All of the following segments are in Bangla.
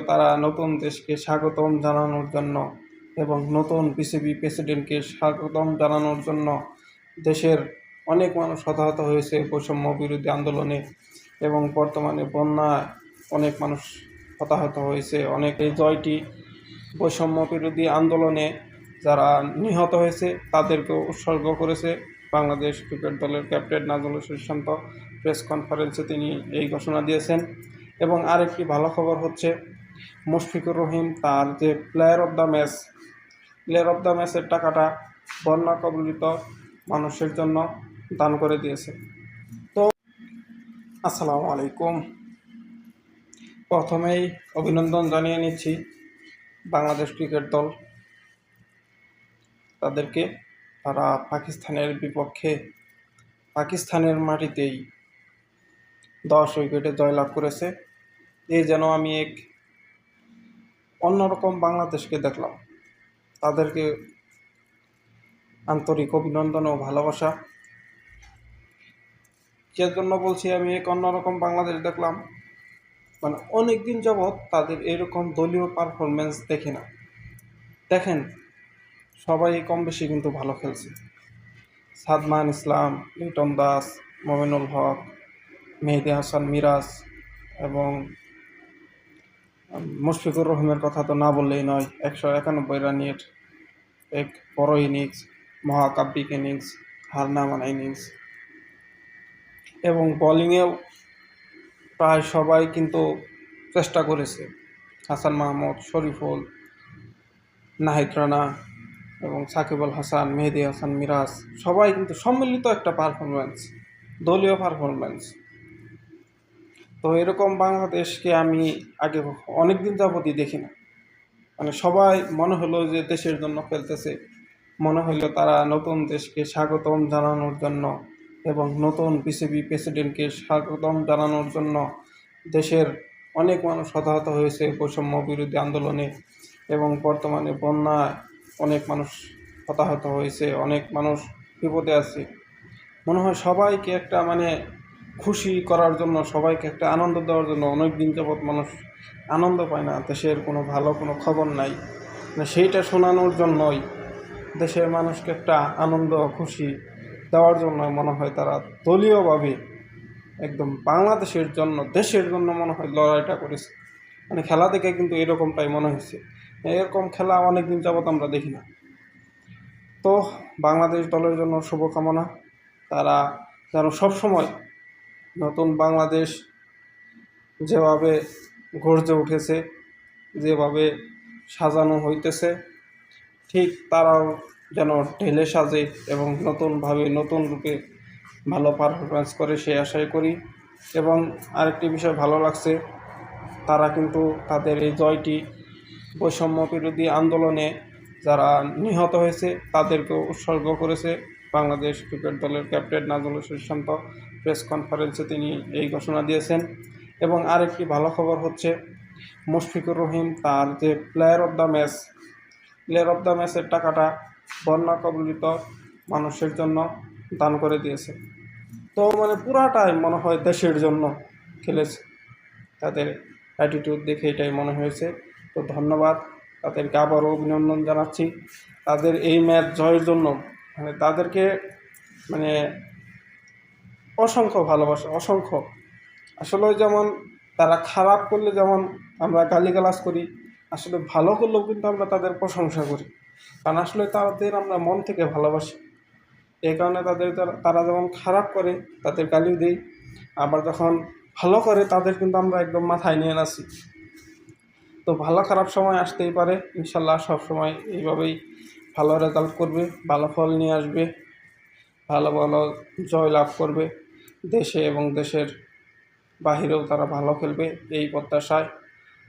তারা নতুন দেশকে স্বাগতম জানানোর জন্য এবং নতুন বিসিবি প্রেসিডেন্টকে স্বাগতম জানানোর জন্য দেশের অনেক মানুষ হতাহত হয়েছে বৈষম্য বিরোধী আন্দোলনে এবং বর্তমানে বন্যায় অনেক মানুষ হতাহত হয়েছে। অনেক এই জয়টি বৈষম্য বিরোধী আন্দোলনে যারা নিহত হয়েছে তাদেরকে উৎসর্গ করেছে। বাংলাদেশ ক্রিকেট দলের ক্যাপ্টেন নাজমুল সুশান্ত প্রেস কনফারেন্সে তিনি এই ঘোষণা দিয়েছেন। এবং আরেকটি ভালো খবর হচ্ছে মুশফিকুর রহিম তার যে player of the match player of the ম্যাচের টাকাটা বন্যা কবলিত মানুষের জন্য দান করে দিয়েছে। তো আসসালামু আলাইকুম। প্রথমেই অভিনন্দন জানিয়ে নিচ্ছি বাংলাদেশ ক্রিকেট দল। তাদেরকে তারা পাকিস্তানের বিপক্ষে, পাকিস্তানের মাটিতেই দশ উইকেটে জয়লাভ করেছে। এই যেন আমি এক অন্যরকম বাংলাদেশকে দেখলাম। তাদেরকে আন্তরিক অভিনন্দন ও ভালোবাসা। যে জন্য বলছি আমি এক অন্যরকম বাংলাদেশ দেখলাম। মানে অনেক দিন যাবৎ তাদের এরকম দলীয় পারফরমেন্স দেখি না। দেখেন, সবাই কম বেশি কিন্তু ভালো খেলছে। সাদমান ইসলাম, লিটন দাস, মমিনুল হক, মেহেদি হাসান মিরাজ এবং মুশফিকুর রহিমের কথা তো না বললেই নয়। একশো একানব্বই রানের এক বড় ইনিংস মহাকাব্যিক ইনিংস হার না মানা ইনিংস এবং বোলিংয়েও প্রায় সবাই কিন্তু চেষ্টা করেছে। হাসান মাহমুদ শরীফুল নাহিদ রানা এবং সাকিব আল হাসান, মেহেদি হাসান, মিরাজ, সবাই কিন্তু সম্মিলিত একটা পারফরমেন্স দলীয় পারফরমেন্স তো এরকম বাংলাদেশকে আমি আগে অনেক দিন যাবতই দেখি না। মানে সবাই মনে হলো যে দেশের জন্য খেলতেছে। মনে হলো তারা নতুন দেশকে স্বাগতম জানানোর জন্য এবং নতুন বিসিবি প্রেসিডেন্টকে স্বাগতম জানানোর জন্য দেশের অনেক মানুষ হতাহত হয়েছে বৈষম্য বিরোধী আন্দোলনে এবং বর্তমানে বন্যায় অনেক মানুষ হতাহত হয়েছে, অনেক মানুষ বিপদে আছে। মনে হয় সবাইকে একটা মানে খুশি করার জন্য, সবাইকে একটা আনন্দ দেওয়ার জন্য, অনেক দিন যাবৎ মানুষ আনন্দ পায় না। দেশের কোনো ভালো কোনো খবর নাই। মানে সেইটা শোনানোর জন্যই দেশের মানুষকে একটা আনন্দ, খুশি দেওয়ার জন্য মনে হয় তারা দলীয়ভাবে একদম বাংলাদেশের জন্য, দেশের জন্য মনে হয় লড়াইটা করেছে। মানে খেলা দেখে কিন্তু এরকমটাই মনে হয়েছে। এরকম খেলা অনেক দিন যাবৎ আমরা দেখি না। তো বাংলাদেশ দলের জন্য শুভকামনা। তারা যেন সবসময় নতুন বাংলাদেশ যেভাবে গর্জে উঠেছে, যেভাবে সাজানো হইতেছে, ঠিক তারাও যেন ঢেলে সাজে এবং নতুনভাবে নতুন রূপে ভালো পারফরমেন্স করে সে আশাই করি। এবং আরেকটি বিষয় ভালো লাগছে, তারা কিন্তু তাদের এই জয়টি বৈষম্য বিরোধী আন্দোলনে যারা নিহত হয়েছে তাদেরকে উৎসর্গ করেছে। বাংলাদেশ ক্রিকেট দলের ক্যাপ্টেন নাজমুল সুশান্ত প্রেস কনফারেন্সে তিনি এই ঘোষণা দিয়েছেন। এবং আরেকটি ভালো খবর হচ্ছে, মুশফিকুর রহিম তার যে player of the match, player of the ম্যাচের টাকাটা বন্যা কবলিত মানুষের জন্য দান করে দিয়েছে। তো মানে পুরাটাই মনে হয় দেশের জন্য খেলেছে। তাদের অ্যাটিটিউড দেখে এটাই মনে হয়েছে। তো ধন্যবাদ। তাদেরকে আবারও অভিনন্দন জানাচ্ছি। তাদের এই ম্যাচ জয়ের জন্য মানে তাদেরকে মানে অসংখ্য ভালোবাসা, অসংখ্য। আসলে যেমন তারা খারাপ করলে যেমন আমরা গালিগালাজ করি, আসলে ভালো করলেও কিন্তু আমরা তাদের প্রশংসা করি। কারণ আসলে তাদের আমরা মন থেকে ভালোবাসি। এই কারণে তাদের তারা- যেমন খারাপ করে, তাদের গালিও দিই। আবার যখন ভালো করে, তাদের কিন্তু আমরা একদম মাথায় নিয়ে নাচি। তো ভালো খারাপ সময় আসতেই পারে। ইনশাল্লাহ সব সময় এইভাবেই ভালো রেজাল্ট করবে, ভালো ফল নিয়ে আসবে, ভালো ভালো জয় লাভ করবে। দেশে এবং দেশের বাহিরেও তারা ভালো খেলবে, এই প্রত্যাশায়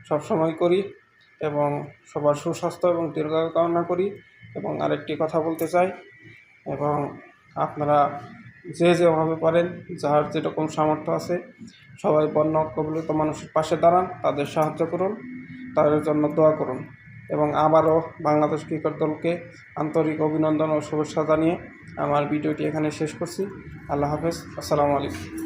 সবসময় করি এবং সবার সুস্বাস্থ্য এবং দীর্ঘায়ু কামনা করি। এবং আরেকটি কথা বলতে চাই, এবং আপনারা যে যেভাবে পারেন, যার যেরকম সামর্থ্য আছে, সবাই বন্য কবলিত মানুষের পাশে দাঁড়ান, তাদের সাহায্য করুন, তাদের জন্য দোয়া করুন। এবং আবারও বাংলাদেশ ক্রিকেট দলকে আন্তরিক অভিনন্দন ও শুভেচ্ছা জানিয়ে আমার ভিডিওটি এখানে শেষ করছি। আল্লাহ হাফেজ। আসসালামু আলাইকুম।